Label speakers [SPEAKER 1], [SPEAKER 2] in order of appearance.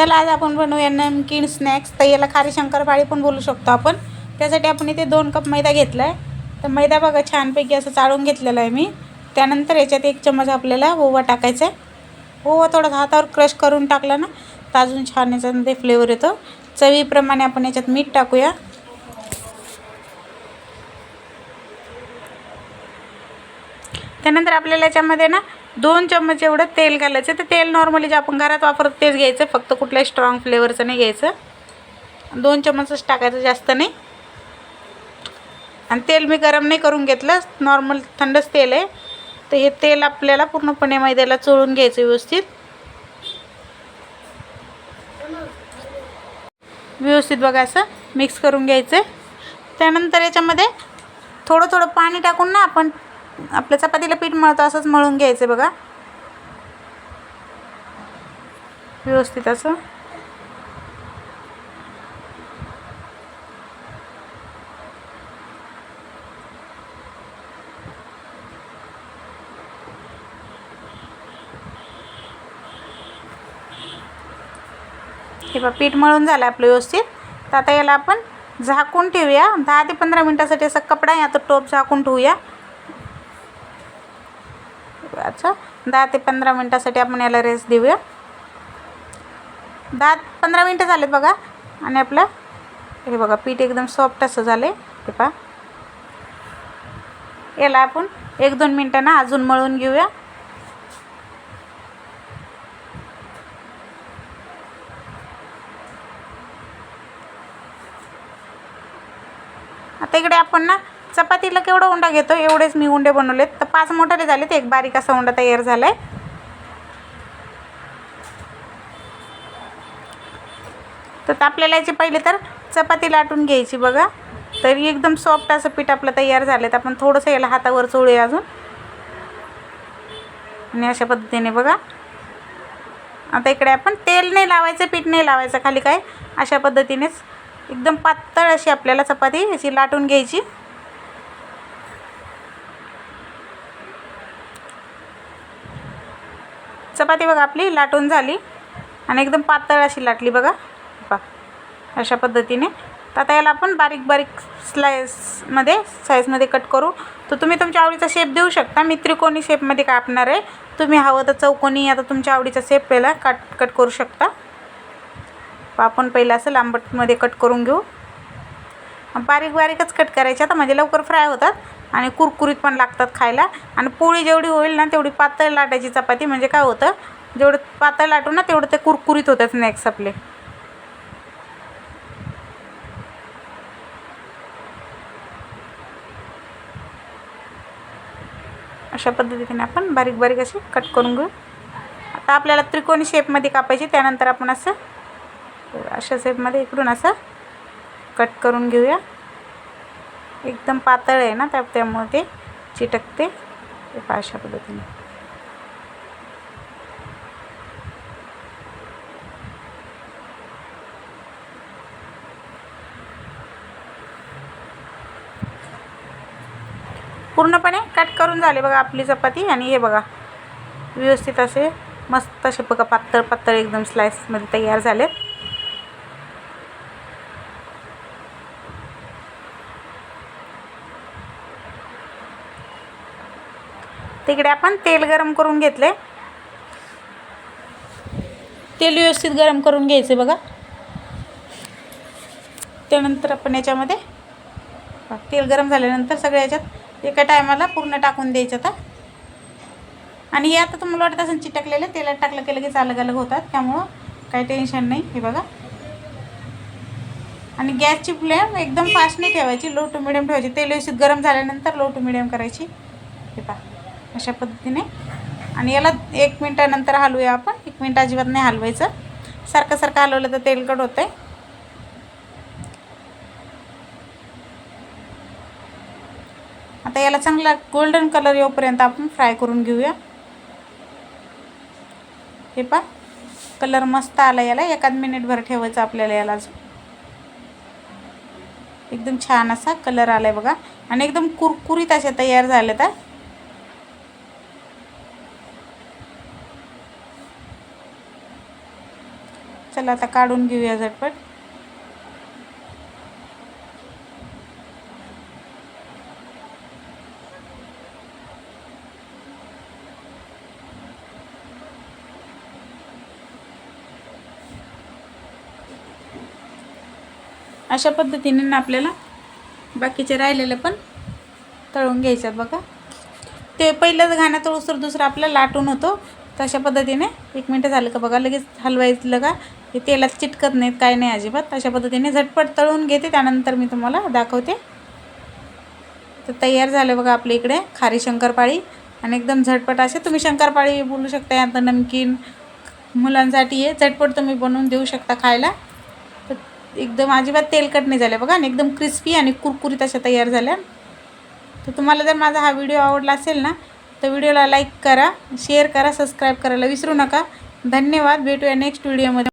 [SPEAKER 1] चला आज आपण बनवूया नमकीन स्नॅक्स तर याला खारी शंकरपाळी पण बोलू शकतो आपण. त्यासाठी आपण इथे दोन कप मैदा घेतला आहे तर मैदा बघा छानपैकी असं चाळून घेतलेला आहे मी. त्यानंतर याच्यात एक चमच आपल्याला ओवा टाकायचा आहे. ओवा थोडा हातावर क्रश करून टाकला ना तर अजून छान याच्यामध्ये फ्लेवर येतो. चवीप्रमाणे आपण याच्यात मीठ टाकूया. त्यानंतर आपल्याला याच्यामध्ये ना दोन चम्मच एवढं तेल घालायचं. ते तेल नॉर्मली जे आपण घरात वापरतो तेच घ्यायचं. फक्त कुठल्याही स्ट्रॉंग फ्लेवरचं नाही घ्यायचं. दोन चम्मचच टाकायचं जास्त नाही. आणि तेल मी गरम नाही करून घेतलं. नॉर्मल थंडच तेल आहे. तर हे तेल आपल्याला पूर्णपणे मैद्याला चोळून घ्यायचं व्यवस्थित. व्यवस्थित बघा असं मिक्स करून घ्यायचं. त्यानंतर याच्यामध्ये थोडं थोडं पाणी टाकून ना आपण आपल्या चपातीला पीठ मळतो असंच मळून घ्यायचं बघा. व्यवस्थित असं. हे बघा पीठ मळून झालं आपलं व्यवस्थित. तर आता याला आपण झाकून ठेवूया. दहा ते पंधरा मिनटासाठी असा कपडा आहे आता टोप झाकून ठेवूया. अच्छा दहा ते पंधरा मिनटासाठी आपण याला रेस्ट देऊया. दहा पंधरा मिनटं झालेत बघा. आणि आपलं हे बघा पीठ एकदम सॉफ्ट असं झालं आहे हे पहा. याला आपण एक दोन मिनटांना अजून मळून घेऊया. आता इकडे आपण ना चपातीला केवढा उंडा घेतो? एवढेच मी उंडे बनवलेत. तर पाच मोठाले झालेत. एक बारीक असा उंडा तयार झाला आहे तर आपल्याला याची पहिले तर चपाती लाटून घ्यायची बघा. तरी एकदम सॉफ्ट असं पीठ आपलं तयार झालं तर आपण थोडंसं याला हातावर चोळूया अजून. आणि अशा पद्धतीने बघा. आता इकडे आपण तेल नाही लावायचं पीठ नाही लावायचं खाली काय? अशा पद्धतीनेच. एकदम पातळ अशी आपल्याला चपाती अशी लाटून घ्यायची. चपाती बघा आपली लाटून झाली. आणि एकदम पातळ अशी लाटली बघा. पा अशा पद्धतीने. तर आता याला आपण बारीक बारीक स्लायसमध्ये साईजमध्ये कट करू. तर तुम्ही तुमच्या आवडीचा शेप देऊ शकता. मी त्रिकोणी शेपमध्ये कापणार आहे. तुम्ही हवं तर चौकोनी आता तुमच्या आवडीचा शेप पहिला कट कट करू शकता. आपण पहिलं असं लांबटमध्ये कट करून घेऊ. बारीक बारीकच कट करायचे. आता म्हणजे लवकर फ्राय होतात. आणि कुरकुरीत पण लागतात खायला. आणि पोळी जेवढी होईल ना तेवढी पातळ लाटायची चपाती. म्हणजे काय होतं जेवढं पातळ लाटू ना तेवढं ते कुरकुरीत होतात स्नॅक्स आपले. अशा पद्धतीने आपण बारीक बारीक असे कट करून घेऊ. आता आपल्याला त्रिकोणी शेपमध्ये कापायची. त्यानंतर आपण असं अशा शेपमध्ये इकडून असं कट करून घेऊया. एकदम पातळ आहे ना त्या त्यामुळे ते चिटकते. अशा पद्धतीने. पूर्णपणे कट करून झाले बघा आपली चपाती आणि हे बघा. व्यवस्थित असे मस्त असे बघा पातळ पातळ एकदम स्लाइसमध्ये तयार झालेत. तिकडे आपण तेल गरम करून घेतले. तेल व्यवस्थित गरम करून घ्यायचे बघा. त्यानंतर आपण याच्यामध्ये तेल गरम झाल्यानंतर सगळ्या याच्यात एका टायमाला पूर्ण टाकून द्यायचं आता. आणि हे आता तुम्हाला वाटत असेल चिटकलेलं तेलात टाकलं केलं की अलग अलग होतात त्यामुळं काही टेन्शन नाही. हे बघा. आणि गॅसची फ्लेम एकदम फास्ट नाही ठेवायची लो टू मिडियम ठेवायची. तेल व्यवस्थित गरम झाल्यानंतर लो टू मिडियम करायची. हे पहा. अशा पद्धतीने. आणि याला एक मिनटानंतर हलवूया आपण. एक मिनट अजिबात नाही हलवायचं. सारखं सारखं हलवलं तर तेलकट होतं आहे आता याला चांगला गोल्डन कलर येऊपर्यंत आपण फ्राय करून घेऊया. हे पा कलर मस्त आला याला. एखाद मिनिटभर ठेवायचं आपल्याला याला एकदम छान असा कलर आला आहे बघा. आणि एकदम कुरकुरीत असे तयार झाले तर चला आता काढून घेऊया झटपट. अशा पद्धतीने ना आपल्याला बाकीचे राहिलेले पण तळून घ्यायच्यात बघा. ते पहिलंच घाणं तळूसर दुसरं आपला लाटून होतो. तशा पद्धतीने एक मिनटं झालं का बघा लगेच हलवायचं का? हे तेलात चिटकत नाहीत काय नाही अजिबात. अशा पद्धतीने झटपट तळून घेते त्यानंतर मी तुम्हाला दाखवते. तर तयार झालं बघा आपल्या इकडे खारी शंकरपाळी. आणि एकदम झटपट असे तुम्ही शंकरपाळी बोलू शकता आता नमकीन मुलांसाठी आहे झटपट तुम्ही बनवून देऊ शकता खायला. तर एकदम अजिबात तेलकट नाही झाल्या बघा आणि एकदम क्रिस्पी आणि कुरकुरीत अशा तयार झाल्या. तर तुम्हाला जर माझा हा व्हिडिओ आवडला असेल ना तर व्हिडिओला लाईक करा शेअर करा सबस्क्राईब करायला विसरू नका. धन्यवाद. भेटूया नेक्स्ट व्हिडिओमध्ये